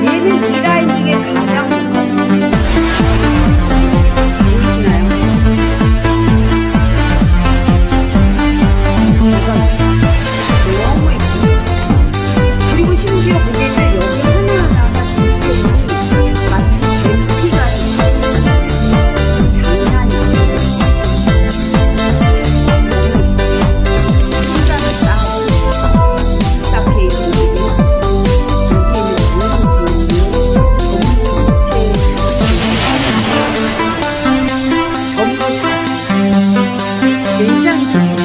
Niye Thank you.